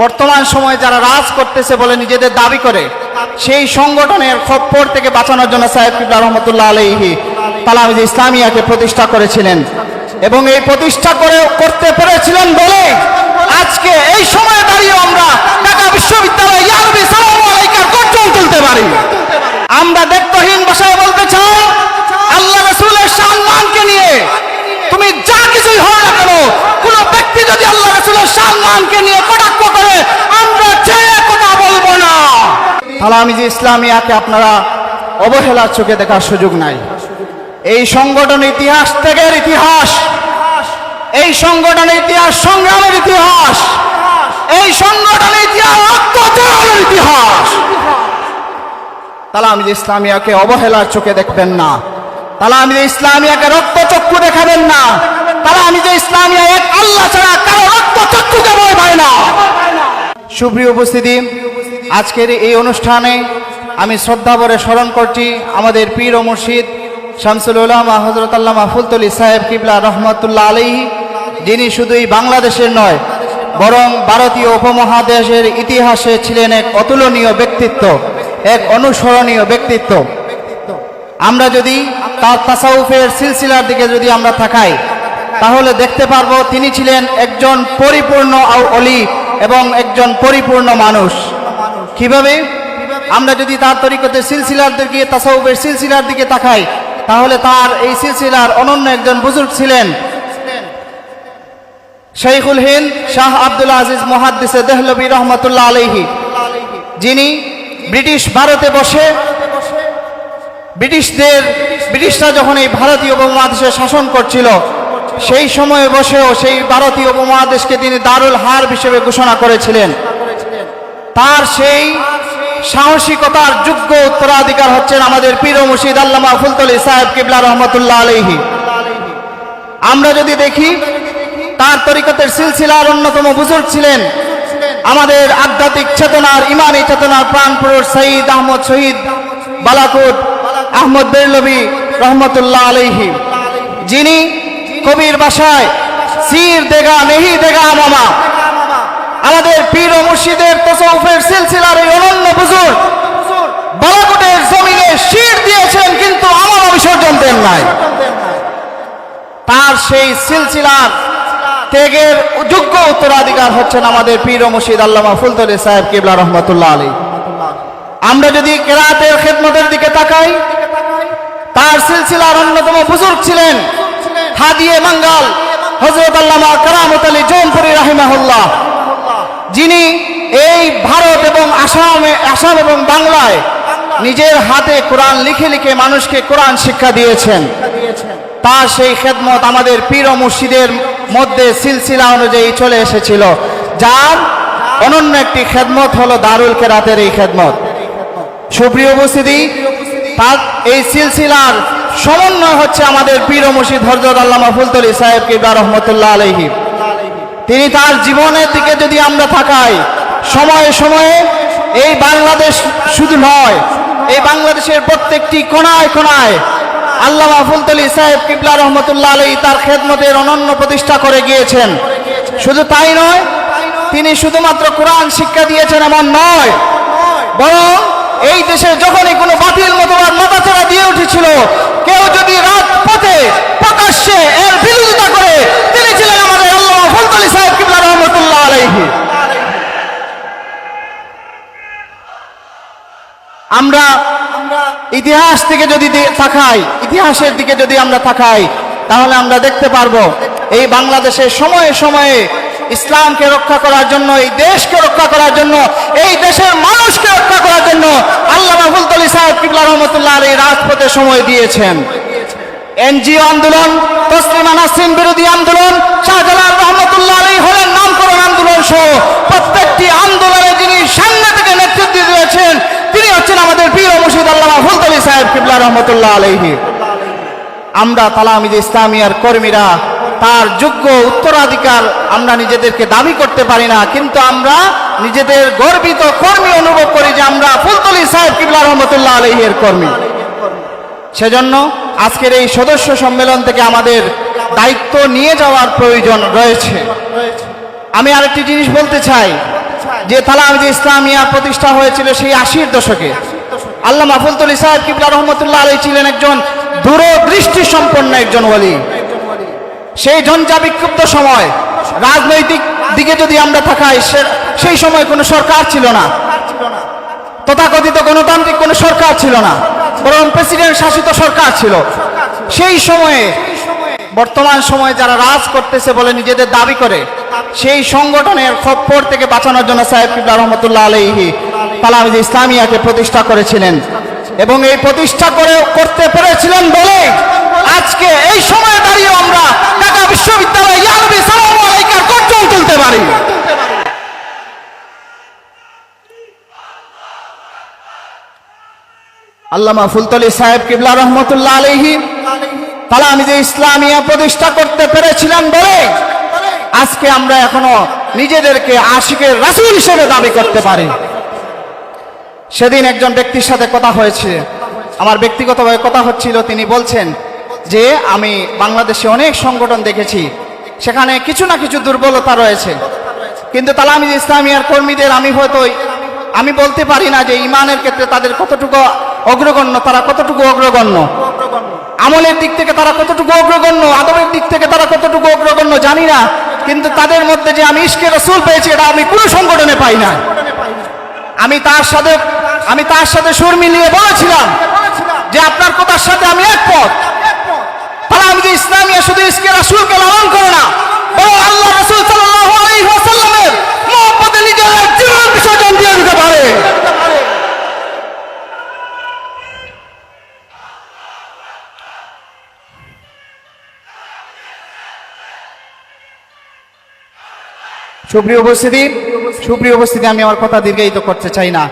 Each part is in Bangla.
বর্তমান সময়ে যারা রাজ করতেছে বলে নিজেদের দাবি করে, সেই সংগঠনের খপ্পর থেকে বাঁচানোর জন্য সাহেব কিবলা রহমতুল্লাহ আলহি তালামিজ ইসলামিয়াকে প্রতিষ্ঠা করেছিলেন এবং এই প্রতিষ্ঠা করে, করতে পেরেছিলেন বলে আজকে এই সময়ে দাঁড়িয়ে আমরা ঢাকা বিশ্ববিদ্যালয় তুলতে পারি। আমরা দেখতহীন ভাষায় বলতে চাই, আল্লাহ রসুলের সম্মানকে নিয়ে তুমি যা কিছুই হয় না কেন, কোন ব্যক্তি যদি আল্লাহ রসুলের সম্মানকে নিয়ে কটাক্ষ করে আমরা চেয়ে কথা বলব না তালামিজি ইসলামিয়াকে আপনারা অবহেলার চোখে দেখার সুযোগ নাই। এই সংগঠন ইতিহাস থেকে ইতিহাস, এই সংগঠনের ইতিহাস সংগ্রামের ইতিহাস, এই সংগঠনের ইতিহাস ইতিহাস। তালামিজ ইসলামিয়াকে অবহেলার চোখে দেখবেন না, তাহলে আমি যে ইসলামিয়াকে রক্তচক্ষু দেখাবেন না তালামিজ ইসলামিয়া এক আল্লাহ ছাড়া কারও রক্তচক্ষুকে ভয় পায় না। সুপ্রিয় উপস্থিতি আজকের এই অনুষ্ঠানে আমি শ্রদ্ধাভরে স্মরণ করছি আমাদের পীর ও মুর্শিদ শামসুল উলামা হজরত আল্লামা ফুলতলি সাহেব কিবলা রহমতুল্লাহ আলহী যিনি শুধুই বাংলাদেশের নয়, বরং ভারতীয় উপমহাদেশের ইতিহাসে ছিলেন এক অতুলনীয় ব্যক্তিত্ব, এক অনুসরণীয় ব্যক্তিত্ব। আমরা যদি তার তাসাউফের সিলসিলার দিকে যদি আমরা থাকাই তাহলে দেখতে পারব তিনি ছিলেন একজন পরিপূর্ণ আউ- অলি এবং একজন পরিপূর্ণ মানুষ। কীভাবে? আমরা যদি তার তরিকতের সিলসিলার দিকে তাসাউফের সিলসিলার দিকে তাকাই, তাহলে তার এই সিলসিলার অনন্য একজন বুজুর্গ ছিলেন। শেখুল হিন্দ শাহ আব্দুল আজিজ মহাদ্দিসে দেহলবী রহমতুল্লাহ আলহি যিনি ব্রিটিশ ভারতে বসে, ব্রিটিশদের, ব্রিটিশরা যখন এই ভারতীয় উপমহাদেশে শাসন করছিল, সেই সময়ে বসেও সেই ভারতীয় উপমহাদেশকে তিনি দারুল হার হিসেবে ঘোষণা করেছিলেন। তার সেই সাহসিকতার যোগ্য উত্তরাধিকার হচ্ছেন আমাদের পীর মুর্শিদ আল্লামা ফুলতলি সাহেব কিবলা রহমতুল্লাহ আলহি আমরা যদি দেখি, তার তরিকতের সিলসিলার অন্যতম বুজুর্গ ছিলেন আমাদের আধ্যাত্মিক চেতনার, ইমানি চেতনার প্রাণ সঈদ আহমদ শহীদ বালাকুট আহমদ বেরলবি রহমতুল্লাহ আলহি যিনি কবির বাসায়, সির দেগা নেহি দেগা, মামা। আমাদের পীর ও মুর্শিদের তসৌফের সিলসিলার এই অনন্য বুজুর্গ বালাকুটের জমিনে শির দিয়েছেন, কিন্তু আমার বিসর্জন দেন নাই। তার সেই সিলসিলার ত্যাগের যোগ্য উত্তরাধিকার হচ্ছেন আমাদের পীর ও মুর্শিদ আল্লামা ফুলতলি সাহেব কিবলা রহমতুল্লাহ আলী আমরা যদি কেরাতের খেদমতের দিকে তাকাই, তার সিলসিলার অন্যতম বুজুর্গ ছিলেন হাদিয়ে মাঙ্গাল হজরত আল্লামা কারামত আলী জৌনপুরি রাহিমাহুল্লাহ। যিনি এই ভারত এবং আসামে আসাম এবং বাংলায় নিজের হাতে কোরআন লিখে লিখে মানুষকে কোরআন শিক্ষা দিয়েছেন। তার সেই খেদমত আমাদের পীর মুর্শিদের মধ্যে সিলসিলা অনুযায়ী চলে এসেছিল। যার অনন্য একটি খেদমত হলো দারুল কেরাতের এই খেদমত। সুপ্রিয় উপস্থিতি, তার এই সিলসিলার সমন্বয় হচ্ছে আমাদের পীর মুর্শিদ হরজত আল্লামা ফুলতলি সাহেব কিবা রহমতুল্লাহ আলহি তিনি তার জীবনের দিকে যদি আমরা তাকাই, সময়ে সময়ে এই বাংলাদেশ শুধু নয়, এই বাংলাদেশের প্রত্যেকটি কোনায় কোনায় আল্লামা ফুলতলি সাহেব কিবলা রহমতুল্লাহ আলী তার খেদমতের অনন্য প্রতিষ্ঠা করে গিয়েছেন। শুধু তাই নয়, তিনি শুধুমাত্র কোরআন শিক্ষা দিয়েছেন এমন নয়, বরং এই দেশে যখনই কোনো বাতিল মতবাদ মাথাচাড়া দিয়ে উঠেছিল কেউ যদি রাজপথে প্রকাশ্যে এর বিরোধিতা করে তিনি ছিলেন আমাদের আল্লাহ ফুলতলি সাহেব কিবলা রহমতুল্লাহ আলাইহি আমরা ইতিহাস থেকে যদি তাকাই, ইতিহাসের দিকে যদি আমরা তাকাই, তাহলে আমরা দেখতে পারব এই বাংলাদেশের সময়ে সময়ে ইসলামকে রক্ষা করার জন্য, এই দেশকে রক্ষা করার জন্য, এই দেশের মানুষকে রক্ষা করার জন্য আল্লাহ ফুলতলি সাহেব কিবলা রহমতুল্লাহ এই রাজপথে সময় দিয়েছেন। এনজিও আন্দোলন, তসলিমা নাসরিন বিরোধী আন্দোলন, শাহজালাল রহমতুল্লাহ আলী হলেন নামকরণ আন্দোলন সহ প্রত্যেকটি আন্দোলনে যিনি সামনে থেকে নেতৃত্ব দিয়েছেন তিনি হচ্ছেন আমাদের প্রিয় মুর্শিদ আল্লামা ফুলতলি সাহেব কিবলা রহমতুল্লাহ আলহি আমরা তালামিদ ইসলামিয়ার কর্মীরা, তার যোগ্য উত্তরাধিকার আমরা নিজেদেরকে দাবি করতে পারি না, কিন্তু আমরা নিজেদের গর্বিত কর্মী অনুভব করি যে আমরা ফুলতলি সাহেব কিবলা রহমতুল্লাহ আলহের কর্মী। সেজন্য আজকের এই সদস্য সম্মেলন থেকে আমাদের দায়িত্ব নিয়ে যাওয়ার প্রয়োজন রয়েছে। আমি আরেকটি জিনিস বলতে চাই, যে তালামিজ ইসলামিয়া প্রতিষ্ঠা হয়েছিল সেই আশির দশকে। আল্লাহ মাহফুলতুল সাহেব কিবলা রহমতুল্লাহ আলী ছিলেন একজন দূরদৃষ্টি সম্পন্ন একজন ওলি সেই ঝঞ্ঝা বিক্ষুব্ধ সময়, রাজনৈতিক দিকে যদি আমরা তাকাই, সে- সেই সময় কোনো সরকার ছিল না। তথাকথিত গণতান্ত্রিক কোনো সরকার ছিল না। বরং প্রেসিডেন্ট শাসিত সরকার ছিল। সেই সময়ে, বর্তমান সময়ে যারা রাজ করতেছে বলে নিজেদের দাবি করে, সেই সংগঠনের খপ্পর থেকে বাঁচানোর জন্য সাহেব কিবলা রহমতুল্লাহ আলহি তালামিজ ইসলামিয়াকে প্রতিষ্ঠা করেছিলেন এবং এই প্রতিষ্ঠা করে করতে পেরেছিলেন বলে আজকে এই সময়ে দাঁড়িয়ে আমরা ঢাকা বিশ্ববিদ্যালয় তুলতে পারি। আল্লামা ফুলতলি সাহেব কিবলা রহমতুল্লাহ আলহি তালামিজে ইসলামিয়া প্রতিষ্ঠা করতে পেরেছিলেন বলে আজকে আমরা এখনও নিজেদেরকে আশিকের রাসূল হিসেবে দাবি করতে পারি। সেদিন একজন ব্যক্তির সাথে কথা হয়েছে। আমার ব্যক্তিগতভাবে কথা হচ্ছিল, তিনি বলছেন যে, আমি বাংলাদেশে অনেক সংগঠন দেখেছি, সেখানে কিছু না কিছু দুর্বলতা রয়েছে। কিন্তু তালামিজ ইসলামিয়ার কর্মীদের আমি হয়তো আমি বলতে পারি না যে ইমানের ক্ষেত্রে তাদের কতটুকু অগ্রগণ্য, তারা কতটুকু অগ্রগণ্য। আমলের দিক থেকে তারা কতটুকু অগ্রগণ্য, আদবের দিক থেকে তারা কতটুকু অগ্রগণ্য জানি না। কিন্তু তাদের মধ্যে যে আমি ইস্কে রসুল পেয়েছি, এটা আমি কোনো সংগঠনে পাই না। আমি তার সাথে আমি তার সাথে সুর মিলিয়ে বলেছিলাম যে আপনার কথার সাথে আমি একমত। তাহলে আমি যে ইসলামিয়া শুধু ইসকে রাসূলকে লালন করে না, বরং আল্লাহ রাসূল সাল্লাল্লাহু আলাইহি ওয়াসাল্লামের নিজের জীবন বিসর্জন দিয়ে দিতে পারে। সুপ্রিয় উপস্থিতি সুপ্রিয় উপস্থিতি, আমি আমার কথা দীর্ঘায়িত করতে চাই না।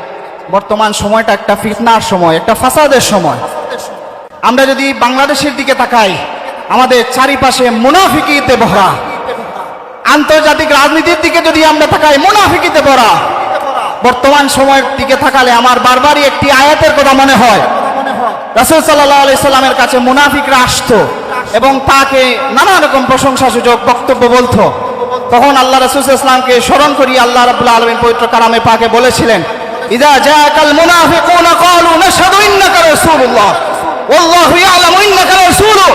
বর্তমান সময়টা একটা ফিতনার সময়, একটা ফাসাদের সময়। আমরা যদি বাংলাদেশের দিকে তাকাই, আমাদের চারিপাশে মুনাফিকিতে ভরা আন্তর্জাতিক রাজনীতির দিকে যদি আমরা তাকাই মুনাফিকিতে ভরা বর্তমান সময়ের দিকে থাকালে আমার বারবারই একটি আয়াতের কথা মনে হয়। রাসুল সাল্লাহ আলি সাল্লামের কাছে মুনাফিকরা আসতো এবং তাকে নানা রকম প্রশংসা সূচক বক্তব্য বলতো। তখন আল্লাহ রসুল ইসলামকে স্মরণ করি আল্লাহ রাবুল্লাহ আলমিন পবিত্র কালামে পাকে বলেছিলেন ইদা জাকাল মুনাফিকুনা ক্বালু নাশহাদু ইন্নাকা রাসূলুল্লাহ। ওয়াল্লাহু ইয়ালামু ইন্নাকা রাসূলু।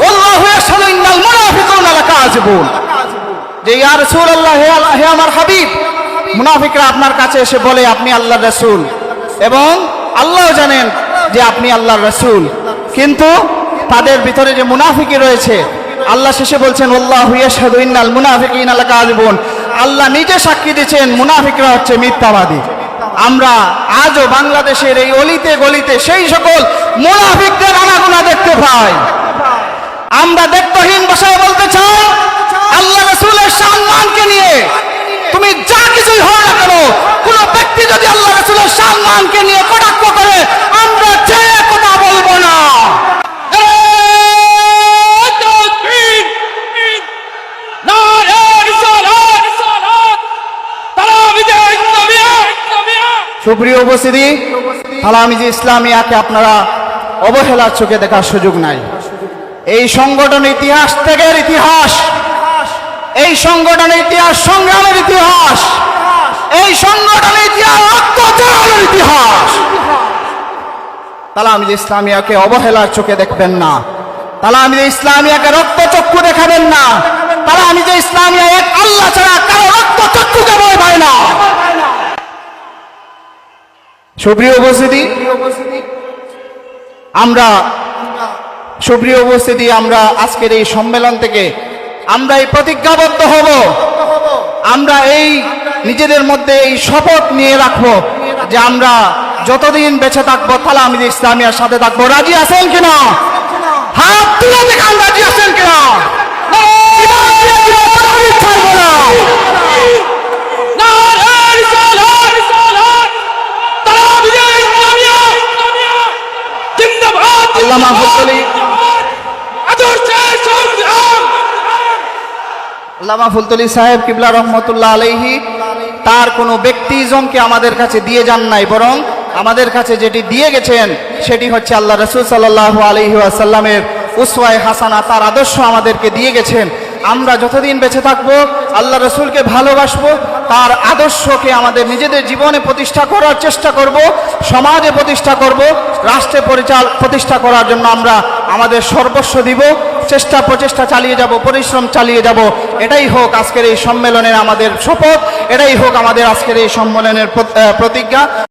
ওয়াল্লাহু ইয়াশহাদু ইন্নাল মুনাফিকুনা লাকাযিবুন। যে, ইয়া হে আল্লাহ, হে আমার হাবিব। মুনাফিকরা আপনার কাছে এসে বলে, আপনি আল্লাহর রাসূল। এবং আল্লাহ জানেন যে আপনি আল্লাহ রাসূল। কিন্তু তাদের ভিতরে যে মুনাফিকি রয়েছে, আল্লাহ শেষে বলছেন আল্লাহ ইয়াশহাদু ইন্নাল মুনাফিকিনা লাকাযিবুন। আল্লাহ নিজে সাক্ষী দিয়েছেন মুনাফিকরা হচ্ছে মিথ্যাবাদী। আমরা আজও বাংলাদেশের এই অলিতে গলিতে সেই সকল মোনাফিকদের আনাগোনা দেখতে পাই। আমরা দেখতহীন বসায় বলতে চাই, আল্লাহ রসুলের সম্মানকে নিয়ে। তুমি যা কিছুই হও না কেন, কোন ব্যক্তি যদি আল্লাহ রসুলের সম্মানকে নিয়ে কটাক্ষ করে, আমরা সুপ্রিয় উপস্থিতি তালামিজি ইসলামিয়াকে আপনারা অবহেলার চোখে দেখার সুযোগ নাই। এই সংগঠন ইতিহাস থেকে ইতিহাস, এই সংগঠনের ইতিহাস সংগ্রামের ইতিহাস, এই সংগঠনের ইতিহাস অত্যাচারের ইতিহাস। তালামিজ ইসলামিয়াকে অবহেলার চোখে দেখবেন না। তালামিজ ইসলামিয়াকে রক্তচক্ষু দেখাবেন না। তালামিজ ইসলামিয়া এক আল্লাহ ছাড়া কারও রক্তচক্ষুকে ভয় পায় না। সুপ্রিয় উপস্থিতি আমরা সুপ্রিয় উপস্থিতি আমরা আজকের এই সম্মেলন থেকে আমরা এই প্রতিজ্ঞাবদ্ধ হব আমরা এই নিজেদের মধ্যে এই শপথ নিয়ে রাখব যে আমরা যতদিন বেঁচে থাকব তাহলে আমি ইসলামিয়ার সাথে থাকব রাজি আছেন কিনা হাত তুলে দেখান রাজি আছেন কিনা না। আল্লামা ফুলতলি সাহেব কিবলা রহমতুল্লাহ আলাইহি তার কোনো ব্যক্তিজমকে আমাদের কাছে দিয়ে যান নাই বরং আমাদের কাছে যেটি দিয়ে গেছেন সেটি হচ্ছে আল্লাহ রসুল সাল্লাহ আলহি আসাল্লামের উসওয়ায় হাসানা তার আদর্শ আমাদেরকে দিয়ে গেছেন। আমরা যতদিন বেঁচে থাকব আল্লাহ রসুলকে ভালোবাসবো তার আদর্শকে আমাদের নিজেদের জীবনে প্রতিষ্ঠা করার চেষ্টা করব, সমাজে প্রতিষ্ঠা করব, রাষ্ট্রে পরিচাল, প্রতিষ্ঠা করার জন্য আমরা আমাদের সর্বস্ব দিব, চেষ্টা প্রচেষ্টা চালিয়ে যাব, পরিশ্রম চালিয়ে যাব। এটাই হোক আজকের এই সম্মেলনের আমাদের শপথ, এটাই হোক আমাদের আজকের এই সম্মেলনের প্রতিজ্ঞা।